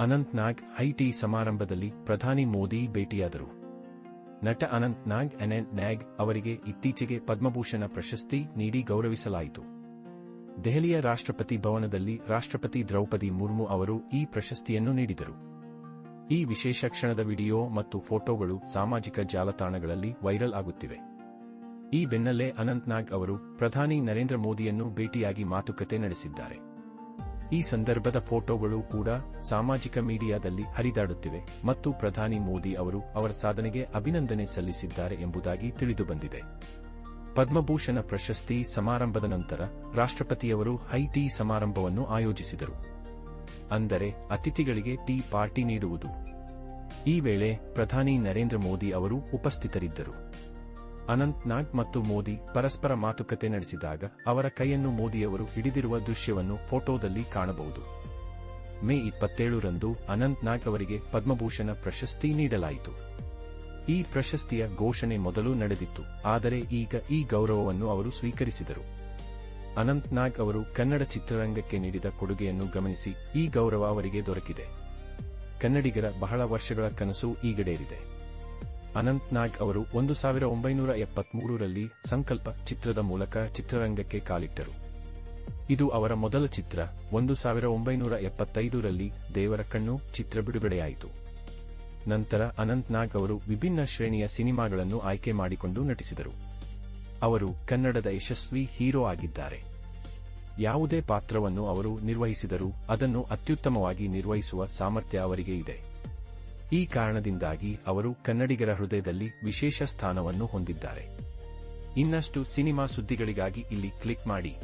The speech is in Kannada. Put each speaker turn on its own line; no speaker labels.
ಅನಂತ್ ನಾಗ್ ಐಟಿ ಸಮಾರಂಭದಲ್ಲಿ ಪ್ರಧಾನಿ ಮೋದಿ ಭೇಟಿಯಾದರು. ನಟ ಅನಂತ್ ನಾಗ್ ಅನಂತ್ ನ್ಯಾಗ್ ಅವರಿಗೆ ಇತ್ತೀಚೆಗೆ ಪದ್ಮಭೂಷಣ ಪ್ರಶಸ್ತಿ ನೀಡಿ ಗೌರವಿಸಲಾಯಿತು. ದೆಹಲಿಯ ರಾಷ್ಟ್ರಪತಿ ಭವನದಲ್ಲಿ ರಾಷ್ಟ್ರಪತಿ ದ್ರೌಪದಿ ಮುರ್ಮು ಅವರು ಈ ಪ್ರಶಸ್ತಿಯನ್ನು ನೀಡಿದರು. ಈ ವಿಶೇಷ ಕ್ಷಣದ ವಿಡಿಯೋ ಮತ್ತು ಫೋಟೋಗಳು ಸಾಮಾಜಿಕ ಜಾಲತಾಣಗಳಲ್ಲಿ ವೈರಲ್ ಆಗುತ್ತಿವೆ. ಈ ಬೆನ್ನಲ್ಲೇ ಅನಂತ್ ನಾಗ್ ಅವರು ಪ್ರಧಾನಿ ನರೇಂದ್ರ ಮೋದಿಯನ್ನು ಭೇಟಿಯಾಗಿ ಮಾತುಕತೆ ನಡೆಸಿದ್ದಾರೆ. ಈ ಸಂದರ್ಭದ ಫೋಟೋಗಳು ಕೂಡ ಸಾಮಾಜಿಕ ಮೀಡಿಯಾದಲ್ಲಿ ಹರಿದಾಡುತ್ತಿವೆ ಮತ್ತು ಪ್ರಧಾನಿ ಮೋದಿ ಅವರು ಅವರ ಸಾಧನೆಗೆ ಅಭಿನಂದನೆ ಸಲ್ಲಿಸಿದ್ದಾರೆ ಎಂಬುದಾಗಿ ತಿಳಿದುಬಂದಿದೆ. ಪದ್ಮಭೂಷಣ ಪ್ರಶಸ್ತಿ ಸಮಾರಂಭದ ನಂತರ ರಾಷ್ಟ್ರಪತಿಯವರು ಹೈ ಟೀ ಸಮಾರಂಭವನ್ನು ಆಯೋಜಿಸಿದರು. ಅಂದರೆ ಅತಿಥಿಗಳಿಗೆ ಟೀ ಪಾರ್ಟಿ ನೀಡುವುದು. ಈ ವೇಳೆ ಪ್ರಧಾನಿ ನರೇಂದ್ರ ಮೋದಿ ಅವರು ಉಪಸ್ಥಿತರಿದ್ದರು. ಅನಂತ್ ನಾಗ್ ಮತ್ತು ಮೋದಿ ಪರಸ್ಪರ ಮಾತುಕತೆ ನಡೆಸಿದಾಗ ಅವರ ಕೈಯನ್ನು ಮೋದಿಯವರು ಹಿಡಿದಿರುವ ದೃಶ್ಯವನ್ನು ಫೋಟೋದಲ್ಲಿ ಕಾಣಬಹುದು. ಮೇ ಇಪ್ಪತ್ತೇಳರಂದು ಅನಂತ್ ನಾಗ್ ಅವರಿಗೆ ಪದ್ಮಭೂಷಣ ಪ್ರಶಸ್ತಿ ನೀಡಲಾಯಿತು. ಈ ಪ್ರಶಸ್ತಿಯ ಘೋಷಣೆ ಮೊದಲು ನಡೆದಿತ್ತು, ಆದರೆ ಈಗ ಈ ಗೌರವವನ್ನು ಅವರು ಸ್ವೀಕರಿಸಿದರು. ಅನಂತ್ ನಾಗ್ ಅವರು ಕನ್ನಡ ಚಿತ್ರರಂಗಕ್ಕೆ ನೀಡಿದ ಕೊಡುಗೆಯನ್ನು ಗಮನಿಸಿ ಈ ಗೌರವ ಅವರಿಗೆ ದೊರಕಿದೆ. ಕನ್ನಡಿಗರ ಬಹಳ ವರ್ಷಗಳ ಕನಸು ಈಗಡೇರಿದೆ. ಅನಂತ್ ನಾಗ್ ಅವರು ಒಂದು ಸಾವಿರ ಒಂಬೈನೂರ ಎಪ್ಪತ್ಮೂರರಲ್ಲಿ ಸಂಕಲ್ಪ ಚಿತ್ರದ ಮೂಲಕ ಚಿತ್ರರಂಗಕ್ಕೆ ಕಾಲಿಟ್ಟರು. ಇದು ಅವರ ಮೊದಲ ಚಿತ್ರ. ಒಂದು ಸಾವಿರ ಒಂಬೈನೂರ ಎಪ್ಪತ್ತೈದರಲ್ಲಿ ದೇವರ ಕಣ್ಣು ಚಿತ್ರ ಬಿಡುಗಡೆಯಾಯಿತು. ನಂತರ ಅನಂತ್ ನಾಗ್ ಅವರು ವಿಭಿನ್ನ ಶ್ರೇಣಿಯ ಸಿನಿಮಾಗಳನ್ನು ಆಯ್ಕೆ ಮಾಡಿಕೊಂಡು ನಟಿಸಿದರು. ಅವರು ಕನ್ನಡದ ಯಶಸ್ವಿ ಹೀರೋ ಆಗಿದ್ದಾರೆ. ಯಾವುದೇ ಪಾತ್ರವನ್ನು ಅವರು ನಿರ್ವಹಿಸಿದರೂ ಅದನ್ನು ಅತ್ಯುತ್ತಮವಾಗಿ ನಿರ್ವಹಿಸುವ ಸಾಮರ್ಥ್ಯ ಅವರಿಗೆ ಇದೆ. ಈ ಕಾರಣದಿಂದಾಗಿ ಅವರು ಕನ್ನಡಿಗರ ಹೃದಯದಲ್ಲಿ ವಿಶೇಷ ಸ್ಥಾನವನ್ನು ಹೊಂದಿದ್ದಾರೆ. ಇನ್ನಷ್ಟು ಸಿನಿಮಾ ಸುದ್ದಿಗಳಿಗಾಗಿ ಇಲ್ಲಿ ಕ್ಲಿಕ್ ಮಾಡಿ.